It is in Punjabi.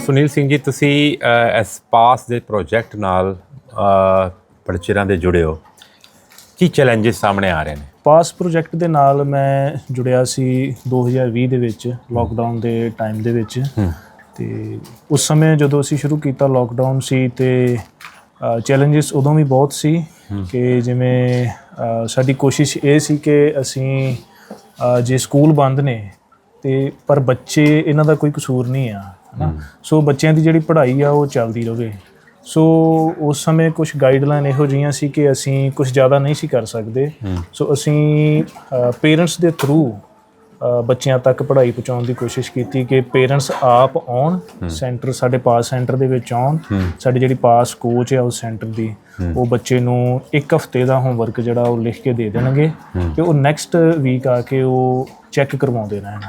ਸੁਨੀਲ ਸਿੰਘ ਜੀ ਤੁਸੀਂ ਐਸ ਪਾਸ ਦੇ ਪ੍ਰੋਜੈਕਟ ਨਾਲ ਅ, ਦੇ ਜੁੜੇ ਹੋ। ਕੀ ਚੈਲੰਜਸ ਸਾਹਮਣੇ ਆ ਰਹੇ ਨੇ? ਪਾਸ ਪ੍ਰੋਜੈਕਟ ਦੇ ਨਾਲ ਮੈਂ ਜੁੜਿਆ ਸੀ 2020 ਦੇ ਵਿੱਚ ਲੋਕਡਾਊਨ ਦੇ ਟਾਈਮ ਦੇ ਵਿੱਚ। ਤੇ ਉਸ ਸਮੇਂ ਜਦੋਂ ਅਸੀਂ ਸ਼ੁਰੂ ਕੀਤਾ ਲੋਕਡਾਊਨ ਸੀ ਤੇ ਚੈਲੰਜਸ ਉਦੋਂ ਵੀ ਬਹੁਤ ਸੀ ਕਿ ਜਿਵੇਂ ਸਾਡੀ ਕੋਸ਼ਿਸ਼ ਇਹ ਸੀ ਕਿ ਅਸੀਂ ਜੇ ਸਕੂਲ ਬੰਦ ਨੇ ਤੇ ਪਰ ਬੱਚੇ ਇਹਨਾਂ ਦਾ ਕੋਈ ਕਸੂਰ ਨਹੀਂ ਆ ਹਨਾ? ਸੋ ਬੱਚਿਆਂ ਦੀ ਜਿਹੜੀ ਪੜ੍ਹਾਈ ਆ ਉਹ ਚੱਲਦੀ ਰਵੇ। ਸੋ ਉਸ ਸਮੇਂ ਕੁਝ ਗਾਈਡਲਾਈਨ ਇਹੋ ਜਿਹੀਆਂ ਸੀ ਕਿ ਅਸੀਂ ਕੁਝ ਜ਼ਿਆਦਾ ਨਹੀਂ ਸੀ ਕਰ ਸਕਦੇ। ਸੋ ਅਸੀਂ ਪੇਰੈਂਟਸ ਦੇ ਥਰੂ ਬੱਚਿਆਂ ਤੱਕ ਪੜ੍ਹਾਈ ਪਹੁੰਚਾਉਣ ਦੀ ਕੋਸ਼ਿਸ਼ ਕੀਤੀ ਕਿ ਪੇਰੈਂਟਸ ਆਪ ਆਉਣ ਸੈਂਟਰ ਸਾਡੇ ਪਾਸ ਸੈਂਟਰ ਦੇ ਵਿੱਚ ਆਉਣ, ਸਾਡੀ ਜਿਹੜੀ ਪਾਸ ਕੋਚ ਹੈ ਉਸ ਸੈਂਟਰ ਦੀ, ਉਹ ਬੱਚੇ ਨੂੰ ਇੱਕ ਹਫ਼ਤੇ ਦਾ ਹੋਮਵਰਕ ਜਿਹੜਾ ਉਹ ਲਿਖ ਕੇ ਦੇ ਦੇਣਗੇ ਤੇ ਉਹ ਨੈਕਸਟ ਵੀਕ ਆ ਕੇ ਉਹ ਚੈੱਕ ਕਰਵਾਉਂਦੇ ਰਹਿਣ।